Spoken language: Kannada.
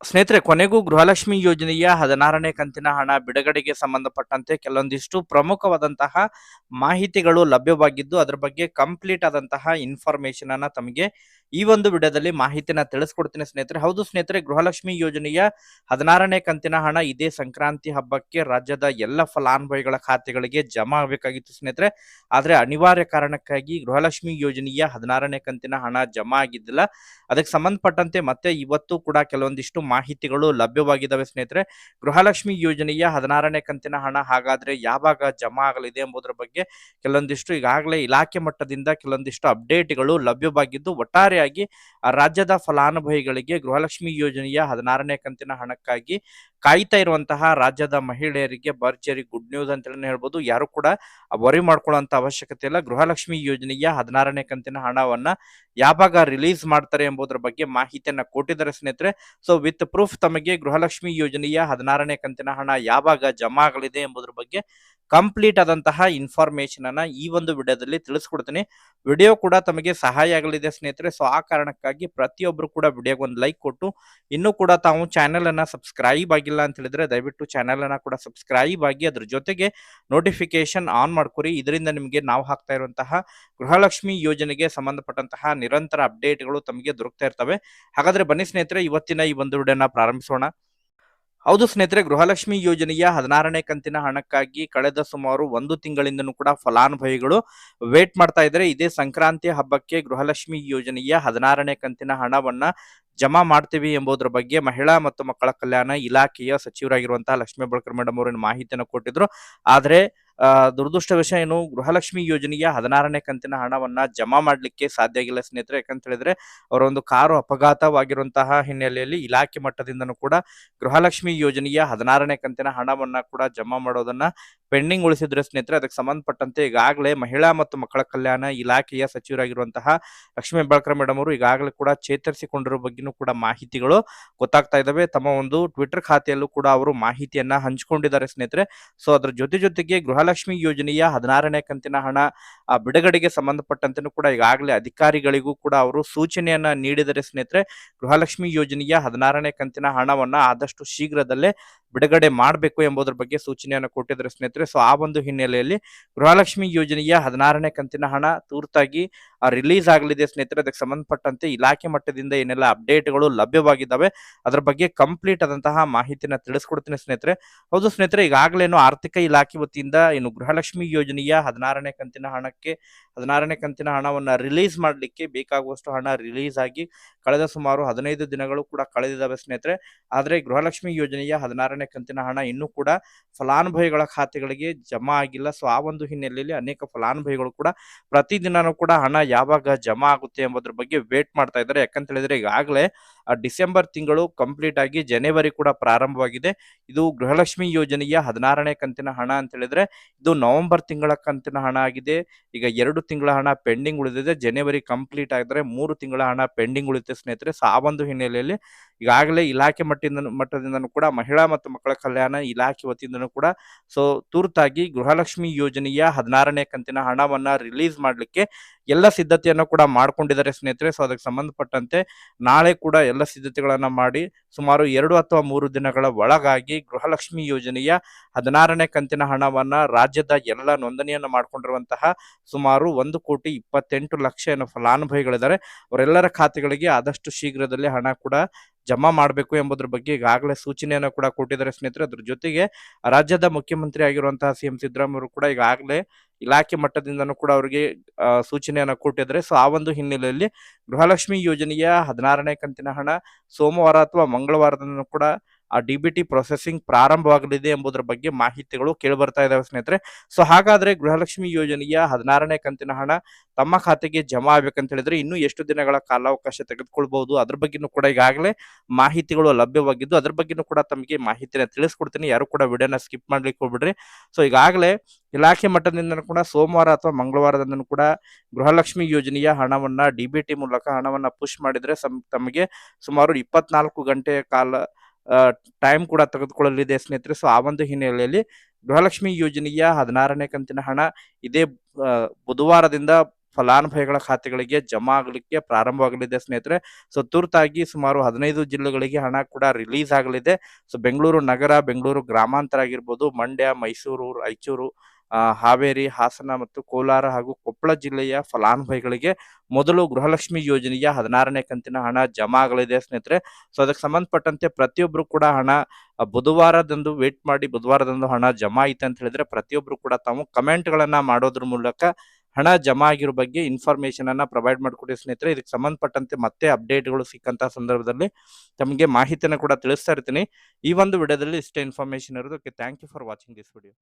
ಸ್ನೇಹಿತರೆ, ಕೊನೆಗೂ ಗೃಹಲಕ್ಷ್ಮಿ ಯೋಜನೆಯ ಹದಿನಾರನೇ ಕಂತಿನ ಹಣ ಬಿಡುಗಡೆಗೆ ಸಂಬಂಧಪಟ್ಟಂತೆ ಕೆಲವೊಂದಿಷ್ಟು ಪ್ರಮುಖವಾದಂತಹ ಮಾಹಿತಿಗಳು ಲಭ್ಯವಾಗಿದ್ದು, ಅದರ ಬಗ್ಗೆ ಕಂಪ್ಲೀಟ್ ಆದಂತಹ ಇನ್ಫಾರ್ಮೇಶನ್ ಅನ್ನ ತಮಗೆ ಈ ಒಂದು ವಿಡಿಯೋದಲ್ಲಿ ಮಾಹಿತಿನ ತಿಳಿಸ್ಕೊಡ್ತೀನಿ ಸ್ನೇಹಿತರೆ. ಹೌದು ಸ್ನೇಹಿತರೆ, ಗೃಹಲಕ್ಷ್ಮಿ ಯೋಜನೆಯ ಹದಿನಾರನೇ ಕಂತಿನ ಹಣ ಇದೇ ಸಂಕ್ರಾಂತಿ ಹಬ್ಬಕ್ಕೆ ರಾಜ್ಯದ ಎಲ್ಲ ಫಲಾನುಭವಿಗಳ ಖಾತೆಗಳಿಗೆ ಜಮಾ ಆಗಬೇಕಾಗಿತ್ತು ಸ್ನೇಹಿತರೆ. ಆದ್ರೆ ಅನಿವಾರ್ಯ ಕಾರಣಕ್ಕಾಗಿ ಗೃಹಲಕ್ಷ್ಮಿ ಯೋಜನೆಯ ಹದಿನಾರನೇ ಕಂತಿನ ಹಣ ಜಮಾ ಆಗಿದ್ದಿಲ್ಲ. ಅದಕ್ಕೆ ಸಂಬಂಧಪಟ್ಟಂತೆ ಮತ್ತೆ ಇವತ್ತು ಕೂಡ ಕೆಲವೊಂದಿಷ್ಟು ಮಾಹಿತಿಗಳು ಲಭ್ಯವಾಗಿದ್ದಾವೆ ಸ್ನೇಹಿತರೆ. ಗೃಹಲಕ್ಷ್ಮಿ ಯೋಜನೆಯ ಹದಿನಾರನೇ ಕಂತಿನ ಹಣ ಹಾಗಾದ್ರೆ ಯಾವಾಗ ಜಮಾ ಆಗಲಿದೆ ಎಂಬುದರ ಬಗ್ಗೆ ಕೆಲವೊಂದಿಷ್ಟು ಈಗಾಗಲೇ ಇಲಾಖೆ ಮಟ್ಟದಿಂದ ಕೆಲವೊಂದಿಷ್ಟು ಅಪ್ಡೇಟ್ಗಳು ಲಭ್ಯವಾಗಿದ್ದು ಒಟ್ಟಾರೆಯಾಗಿ ರಾಜ್ಯದ ಫಲಾನುಭವಿಗಳಿಗೆ ಗೃಹಲಕ್ಷ್ಮಿ ಯೋಜನೆಯ ಹದಿನಾರನೇ ಕಂತಿನ ಹಣಕ್ಕಾಗಿ ಕಾಯ್ತಾ ಇರುವಂತಹ ರಾಜ್ಯದ ಮಹಿಳೆಯರಿಗೆ ಭರ್ಜರಿ ಗುಡ್ ನ್ಯೂಸ್ ಅಂತ ಹೇಳ್ಬೋದು. ಯಾರು ಕೂಡ ವರಿ ಮಾಡ್ಕೊಳ್ಳುವಂತ ಅವಶ್ಯಕತೆ ಇಲ್ಲ. ಗೃಹಲಕ್ಷ್ಮಿ ಯೋಜನೆಯ ಹದಿನಾರನೇ ಕಂತಿನ ಹಣವನ್ನ ಯಾವಾಗ ರಿಲೀಸ್ ಮಾಡ್ತಾರೆ ಎಂಬುದರ ಬಗ್ಗೆ ಮಾಹಿತಿಯನ್ನ ಕೊಟ್ಟಿದ್ದಾರೆ ಸ್ನೇಹಿತರೆ. ಸೊ ವಿತ್ ಪ್ರೂಫ್ ತಮಗೆ ಗೃಹಲಕ್ಷ್ಮಿ ಯೋಜನೆಯ ಹದಿನಾರನೇ ಕಂತಿನ ಹಣ ಯಾವಾಗ ಜಮಾ ಆಗಲಿದೆ ಎಂಬುದರ ಬಗ್ಗೆ ಕಂಪ್ಲೀಟ್ ಆದಂತಹ ಇನ್ಫಾರ್ಮೇಶನ್ ಅನ್ನ ಈ ಒಂದು ವಿಡಿಯೋದಲ್ಲಿ ತಿಳಿಸ್ಕೊಡ್ತೀನಿ. ವಿಡಿಯೋ ಕೂಡ ತಮಗೆ ಸಹಾಯ ಆಗಲಿದೆ ಸ್ನೇಹಿತರೆ. ಸೊ ಆ ಕಾರಣಕ್ಕಾಗಿ ಪ್ರತಿಯೊಬ್ಬರು ಕೂಡ ವಿಡಿಯೋಗೆ ಒಂದು ಲೈಕ್ ಕೊಟ್ಟು, ಇನ್ನೂ ಕೂಡ ತಾವು ಚಾನೆಲ್ ಅನ್ನ ಸಬ್ಸ್ಕ್ರೈಬ್ ಆಗಿಲ್ಲ ಅಂತ ಹೇಳಿದ್ರೆ ದಯವಿಟ್ಟು ಚಾನೆಲ್ ಅನ್ನ ಕೂಡ ಸಬ್ಸ್ಕ್ರೈಬ್ ಆಗಿ ಅದ್ರ ಜೊತೆಗೆ ನೋಟಿಫಿಕೇಶನ್ ಆನ್ ಮಾಡ್ಕೊರಿ. ಇದರಿಂದ ನಿಮಗೆ ನಾವು ಹಾಕ್ತಾ ಇರುವಂತಹ ಗೃಹಲಕ್ಷ್ಮಿ ಯೋಜನೆಗೆ ಸಂಬಂಧಪಟ್ಟಂತಹ ನಿರಂತರ ಅಪ್ಡೇಟ್ಗಳು ತಮಗೆ ದೊರಕ್ತಾ ಇರ್ತವೆ. ಹಾಗಾದ್ರೆ ಬನ್ನಿ ಸ್ನೇಹಿತರೆ, ಇವತ್ತಿನ ಈ ಒಂದು ವಿಡಿಯೋನ ಪ್ರಾರಂಭಿಸೋಣ. ಹೌದು ಸ್ನೇಹಿತರೆ, ಗೃಹಲಕ್ಷ್ಮಿ ಯೋಜನೆಯ ಹದಿನಾರನೇ ಕಂತಿನ ಹಣಕ್ಕಾಗಿ ಕಳೆದ ಸುಮಾರು ಒಂದು ತಿಂಗಳಿಂದನೂ ಕೂಡ ಫಲಾನುಭವಿಗಳು ವೇಟ್ ಮಾಡ್ತಾ ಇದ್ದಾರೆ. ಇದೇ ಸಂಕ್ರಾಂತಿ ಹಬ್ಬಕ್ಕೆ ಗೃಹಲಕ್ಷ್ಮಿ ಯೋಜನೆಯ ಹದಿನಾರನೇ ಕಂತಿನ ಹಣವನ್ನ ಜಮಾ ಮಾಡ್ತೀವಿ ಎಂಬುದರ ಬಗ್ಗೆ ಮಹಿಳಾ ಮತ್ತು ಮಕ್ಕಳ ಕಲ್ಯಾಣ ಇಲಾಖೆಯ ಸಚಿವರಾಗಿರುವಂತಹ ಲಕ್ಷ್ಮೀ ಬಳಕರ್ ಮೇಡಮ್ ಅವರಿನ ಮಾಹಿತಿಯನ್ನು ಕೊಟ್ಟಿದ್ರು. ಆದ್ರೆ ದುರದೃಷ್ಟ ವಿಷಯ ಏನು, ಗೃಹಲಕ್ಷ್ಮಿ ಯೋಜನೆಯ ಹದಿನಾರನೇ ಕಂತಿನ ಹಣವನ್ನ ಜಮಾ ಮಾಡ್ಲಿಕ್ಕೆ ಸಾಧ್ಯ ಆಗಿಲ್ಲ ಸ್ನೇಹಿತರೆ. ಯಾಕಂತ ಹೇಳಿದ್ರೆ, ಅವರ ಒಂದು ಕಾರು ಅಪಘಾತವಾಗಿರುವಂತಹ ಹಿನ್ನೆಲೆಯಲ್ಲಿ ಇಲಾಖೆ ಮಟ್ಟದಿಂದನೂ ಕೂಡ ಗೃಹಲಕ್ಷ್ಮಿ ಯೋಜನೆಯ ಹದಿನಾರನೇ ಕಂತಿನ ಹಣವನ್ನ ಕೂಡ ಜಮಾ ಮಾಡೋದನ್ನ ಪೆಂಡಿಂಗ್ ಉಳಿಸಿದ್ರೆ ಸ್ನೇಹಿತರೆ, ಅದಕ್ಕೆ ಸಂಬಂಧಪಟ್ಟಂತೆ ಈಗಾಗಲೇ ಮಹಿಳಾ ಮತ್ತು ಮಕ್ಕಳ ಕಲ್ಯಾಣ ಇಲಾಖೆಯ ಸಚಿವರಾಗಿರುವಂತಹ ಲಕ್ಷ್ಮೀ ಹೆಬ್ಬಾಳ್ಕರ್ ಮೇಡಮ್ ಅವರು ಈಗಾಗಲೇ ಕೂಡ ಚೇತರಿಸಿಕೊಂಡಿರೋ ಬಗ್ಗೆನೂ ಕೂಡ ಮಾಹಿತಿಗಳು ಗೊತ್ತಾಗ್ತಾ ಇದಾವೆ ತಮ್ಮ ಒಂದು ಟ್ವಿಟರ್ ಖಾತೆಯಲ್ಲೂ ಕೂಡ ಅವರು ಮಾಹಿತಿಯನ್ನ ಹಂಚಿಕೊಂಡಿದ್ದಾರೆ ಸ್ನೇಹಿತರೆ. ಸೊ, ಅದರ ಜೊತೆ ಜೊತೆಗೆ ಗೃಹಲಕ್ಷ್ಮಿ ಯೋಜನೆಯ ಹದಿನಾರನೇ ಕಂತಿನ ಹಣ ಬಿಡುಗಡೆಗೆ ಸಂಬಂಧಪಟ್ಟಂತೆನೂ ಕೂಡ ಈಗಾಗಲೇ ಅಧಿಕಾರಿಗಳಿಗೂ ಕೂಡ ಅವರು ಸೂಚನೆಯನ್ನ ನೀಡಿದರೆ ಸ್ನೇಹಿತರೆ. ಗೃಹಲಕ್ಷ್ಮಿ ಯೋಜನೆಯ ಹದಿನಾರನೇ ಕಂತಿನ ಹಣವನ್ನ ಆದಷ್ಟು ಶೀಘ್ರದಲ್ಲೇ ಬಿಡುಗಡೆ ಮಾಡಬೇಕು ಎಂಬುದರ ಬಗ್ಗೆ ಸೂಚನೆಯನ್ನು ಕೊಟ್ಟಿದ್ದಾರೆ ಸ್ನೇಹಿತರೆ. ಸೊ ಆ ಒಂದು ಹಿನ್ನೆಲೆಯಲ್ಲಿ ಗೃಹಲಕ್ಷ್ಮಿ ಯೋಜನೆಯ ಹದಿನಾರನೇ ಕಂತಿನ ಹಣ ತುರ್ತಾಗಿ ರಿಲೀಸ್ ಆಗಲಿದೆ ಸ್ನೇಹಿತರೆ. ಅದಕ್ಕೆ ಸಂಬಂಧಪಟ್ಟಂತೆ ಇಲಾಖೆ ಮಟ್ಟದಿಂದ ಏನೆಲ್ಲ ಅಪ್ಡೇಟ್ಗಳು ಲಭ್ಯವಾಗಿದ್ದಾವೆ, ಅದರ ಬಗ್ಗೆ ಕಂಪ್ಲೀಟ್ ಆದಂತಹ ಮಾಹಿತಿನ ತಿಳಿಸ್ಕೊಡ್ತೀನಿ ಸ್ನೇಹಿತರೆ. ಹೌದು ಸ್ನೇಹಿತರೆ ಈಗಾಗಲೇನು ಆರ್ಥಿಕ ಇಲಾಖೆ ವತಿಯಿಂದ ಏನು ಗೃಹಲಕ್ಷ್ಮಿ ಯೋಜನೆಯ ಹದಿನಾರನೇ ಕಂತಿನ ಹಣಕ್ಕೆ, ಹದಿನಾರನೇ ಕಂತಿನ ಹಣವನ್ನು ರಿಲೀಸ್ ಮಾಡಲಿಕ್ಕೆ ಬೇಕಾಗುವಷ್ಟು ಹಣ ರಿಲೀಸ್ ಆಗಿ, ಕಳೆದ ಸುಮಾರು ಹದಿನೈದು ದಿನಗಳು ಕೂಡ ಕಳೆದಿದ್ದಾವೆ ಸ್ನೇಹಿತರೆ. ಆದರೆ ಗೃಹಲಕ್ಷ್ಮಿ ಯೋಜನೆಯ ಹದಿನಾರನೇ ಕಂತಿನ ಹಣ ಇನ್ನೂ ಕೂಡ ಫಲಾನುಭವಿಗಳ ಖಾತೆಗಳಿಗೆ ಜಮಾ ಆಗಿಲ್ಲ. ಸೊ ಆ ಒಂದು ಹಿನ್ನೆಲೆಯಲ್ಲಿ ಅನೇಕ ಫಲಾನುಭವಿಗಳು ಕೂಡ ಪ್ರತಿದಿನನೂ ಕೂಡ ಹಣ ಯಾವಾಗ ಜಮಾ ಆಗುತ್ತೆ ಎಂಬುದ್ರ ಬಗ್ಗೆ ವೇಟ್ ಮಾಡ್ತಾ ಇದ್ದಾರೆ. ಯಾಕಂತ ಹೇಳಿದ್ರೆ ಈಗಾಗಲೇ ಡಿಸೆಂಬರ್ ತಿಂಗಳು ಕಂಪ್ಲೀಟ್ ಆಗಿ ಜನವರಿ ಕೂಡ ಪ್ರಾರಂಭವಾಗಿದೆ. ಇದು ಗೃಹಲಕ್ಷ್ಮಿ ಯೋಜನೆಯ ಹದಿನಾರನೇ ಕಂತಿನ ಹಣ ಅಂತ ಹೇಳಿದ್ರೆ, ಇದು ನವೆಂಬರ್ ತಿಂಗಳ ಕಂತಿನ ಹಣ ಆಗಿದೆ. ಈಗ ಎರಡು ತಿಂಗಳ ಹಣ ಪೆಂಡಿಂಗ್ ಉಳಿದಿದೆ. ಜನವರಿ ಕಂಪ್ಲೀಟ್ ಆಗಿದ್ರೆ ಮೂರು ತಿಂಗಳ ಹಣ ಪೆಂಡಿಂಗ್ ಉಳಿತೆ ಸ್ನೇಹಿತರೆ. ಸೊ ಆ ಒಂದು ಹಿನ್ನೆಲೆಯಲ್ಲಿ ಈಗಾಗಲೇ ಇಲಾಖೆ ಮಟ್ಟದಿಂದ ಮಟ್ಟದಿಂದನೂ ಕೂಡ ಮಹಿಳಾ ಮತ್ತು ಮಕ್ಕಳ ಕಲ್ಯಾಣ ಇಲಾಖೆ ವತಿಯಿಂದನೂ ಕೂಡ ಸೊ, ತುರ್ತಾಗಿ ಗೃಹಲಕ್ಷ್ಮಿ ಯೋಜನೆಯ ಹದಿನಾರನೇ ಕಂತಿನ ಹಣವನ್ನ ರಿಲೀಸ್ ಮಾಡಲಿಕ್ಕೆ ಎಲ್ಲ ಸಿದ್ಧತೆಯನ್ನು ಕೂಡ ಮಾಡ್ಕೊಂಡಿದ್ದಾರೆ ಸ್ನೇಹಿತರೆ. ಸೊ ಅದಕ್ಕೆ ಸಂಬಂಧಪಟ್ಟಂತೆ ನಾಳೆ ಕೂಡ ಎಲ್ಲ ಸಿದ್ಧತೆಗಳನ್ನ ಮಾಡಿ ಸುಮಾರು ಎರಡು ಅಥವಾ ಮೂರು ದಿನಗಳ ಒಳಗಾಗಿ ಗೃಹಲಕ್ಷ್ಮಿ ಯೋಜನೆಯ ಹದಿನಾರನೇ ಕಂತಿನ ಹಣವನ್ನ ರಾಜ್ಯದ ಎಲ್ಲ ನೋಂದಣಿಯನ್ನು ಮಾಡಿಕೊಂಡಿರುವಂತಹ ಸುಮಾರು ಒಂದು ಕೋಟಿ ಇಪ್ಪತ್ತೆಂಟು ಲಕ್ಷ ಏನು ಫಲಾನುಭವಿಗಳಿದ್ದಾರೆ. ಅವರೆಲ್ಲರ ಖಾತೆಗಳಿಗೆ ಆದಷ್ಟು ಶೀಘ್ರದಲ್ಲಿ ಹಣ ಕೂಡ ಜಮಾ ಮಾಡಬೇಕು ಎಂಬುದರ ಬಗ್ಗೆ ಈಗಾಗಲೇ ಸೂಚನೆಯನ್ನು ಕೂಡ ಕೊಟ್ಟಿದ್ದಾರೆ ಸ್ನೇಹಿತರೆ. ಅದ್ರ ಜೊತೆಗೆ ರಾಜ್ಯದ ಮುಖ್ಯಮಂತ್ರಿ ಆಗಿರುವಂತಹ ಸಿ ಎಂ ಕೂಡ ಈಗಾಗಲೇ ಇಲಾಖೆ ಮಟ್ಟದಿಂದನೂ ಕೂಡ ಅವರಿಗೆ ಸೂಚನೆಯನ್ನು ಕೊಟ್ಟಿದ್ದಾರೆ. ಸೊ, ಆ ಒಂದು ಹಿನ್ನೆಲೆಯಲ್ಲಿ ಗೃಹಲಕ್ಷ್ಮಿ ಯೋಜನೆಯ ಹದಿನಾರನೇ ಕಂತಿನ ಹಣ ಸೋಮವಾರ ಅಥವಾ ಮಂಗಳವಾರದಂದು ಕೂಡ ಆ ಡಿ ಬಿ ಟಿ ಪ್ರೊಸೆಸಿಂಗ್ ಪ್ರಾರಂಭವಾಗಲಿದೆ ಎಂಬುದರ ಬಗ್ಗೆ ಮಾಹಿತಿಗಳು ಕೇಳಿಬರ್ತಾ ಇದಾವೆ ಸ್ನೇಹಿತರೆ. ಸೊ ಹಾಗಾದ್ರೆ ಗೃಹಲಕ್ಷ್ಮಿ ಯೋಜನೆಯ ಹದಿನಾರನೇ ಕಂತಿನ ಹಣ ತಮ್ಮ ಖಾತೆಗೆ ಜಮಾ ಆಗ್ಬೇಕಂತ ಹೇಳಿದ್ರೆ ಇನ್ನು ಎಷ್ಟು ದಿನಗಳ ಕಾಲಾವಕಾಶ ತೆಗೆದುಕೊಳ್ಬಹುದು? ಅದ್ರ ಬಗ್ಗೆನೂ ಕೂಡ ಈಗಾಗಲೇ ಮಾಹಿತಿಗಳು ಲಭ್ಯವಾಗಿದ್ದು, ಅದ್ರ ಬಗ್ಗೆನೂ ಕೂಡ ತಮಗೆ ಮಾಹಿತಿನ ತಿಳಿಸ್ಕೊಡ್ತೀನಿ. ಯಾರು ಕೂಡ ವಿಡಿಯೋನ ಸ್ಕಿಪ್ ಮಾಡ್ಲಿಕ್ಕೆ ಹೋಗ್ಬಿಡ್ರಿ. ಸೊ ಈಗಾಗಲೇ ಇಲಾಖೆ ಮಟ್ಟದಿಂದ ಕೂಡ ಸೋಮವಾರ ಅಥವಾ ಮಂಗಳವಾರದಿಂದ ಕೂಡ ಗೃಹಲಕ್ಷ್ಮಿ ಯೋಜನೆಯ ಹಣವನ್ನ ಡಿ ಬಿ ಟಿ ಮೂಲಕ ಹಣವನ್ನ ಪುಷ್ ಮಾಡಿದ್ರೆ ತಮಗೆ ಸುಮಾರು ಇಪ್ಪತ್ನಾಲ್ಕು ಗಂಟೆಯ ಕಾಲ ಟೈಮ್ ಕೂಡ ತೆಗೆದುಕೊಳ್ಳಲಿದೆ ಸ್ನೇಹಿತರೆ. ಸೊ ಆ ಒಂದು ಹಿನ್ನೆಲೆಯಲ್ಲಿ ಗೃಹಲಕ್ಷ್ಮಿ ಯೋಜನೆಯ ಹದಿನಾರನೇ ಕಂತಿನ ಹಣ ಇದೇ ಬುಧವಾರದಿಂದ ಫಲಾನುಭವಿಗಳ ಖಾತೆಗಳಿಗೆ ಜಮಾ ಆಗಲಿಕ್ಕೆ ಪ್ರಾರಂಭವಾಗಲಿದೆ ಸ್ನೇಹಿತರೆ. ಸೊ ತುರ್ತಾಗಿ ಸುಮಾರು ಹದಿನೈದು ಜಿಲ್ಲೆಗಳಿಗೆ ಹಣ ಕೂಡ ರಿಲೀಸ್ ಆಗಲಿದೆ. ಸೊ ಬೆಂಗಳೂರು ನಗರ, ಬೆಂಗಳೂರು ಗ್ರಾಮಾಂತರ ಆಗಿರ್ಬೋದು, ಮಂಡ್ಯ, ಮೈಸೂರು, ರಾಯಚೂರು ಹಾವೇರಿ, ಹಾಸನ ಮತ್ತು ಕೋಲಾರ ಹಾಗೂ ಕೊಪ್ಪಳ ಜಿಲ್ಲೆಯ ಫಲಾನುಭವಿಗಳಿಗೆ ಮೊದಲು ಗೃಹಲಕ್ಷ್ಮಿ ಯೋಜನೆಯ ಹದಿನಾರನೇ ಕಂತಿನ ಹಣ ಜಮಾ ಆಗಲಿದೆ. ಸ್ನೇಹಿತರೆ, ಸೊ ಅದಕ್ಕೆ ಸಂಬಂಧಪಟ್ಟಂತೆ ಪ್ರತಿಯೊಬ್ಬರು ಕೂಡ ಹಣ ಬುಧವಾರದಂದು ವೇಟ್ ಮಾಡಿ ಬುಧವಾರದಂದು ಹಣ ಜಮಾ ಆಯ್ತು ಅಂತ ಹೇಳಿದ್ರೆ ಪ್ರತಿಯೊಬ್ಬರು ಕೂಡ ತಾವು ಕಮೆಂಟ್ಗಳನ್ನು ಮಾಡೋದ್ರ ಮೂಲಕ ಹಣ ಜಮಾ ಆಗಿರೋ ಬಗ್ಗೆ ಇನ್ಫಾರ್ಮೇಶನ್ ಅನ್ನ ಪ್ರೊವೈಡ್ ಮಾಡಿಕೊಡಿ. ಸ್ನೇಹಿತರೆ, ಇದಕ್ಕೆ ಸಂಬಂಧಪಟ್ಟಂತೆ ಮತ್ತೆ ಅಪ್ಡೇಟ್ಗಳು ಸಿಕ್ಕಂತ ಸಂದರ್ಭದಲ್ಲಿ ತಮಗೆ ಮಾಹಿತಿಯನ್ನು ಕೂಡ ತಿಳಿಸ್ತಾ ಇರ್ತೀನಿ. ಈ ಒಂದು ವಿಡಿಯೋದಲ್ಲಿ ಇಷ್ಟೇ ಇನ್ಫಾರ್ಮೇಶನ್ ಇರೋದಕ್ಕೆ thank you for watching this video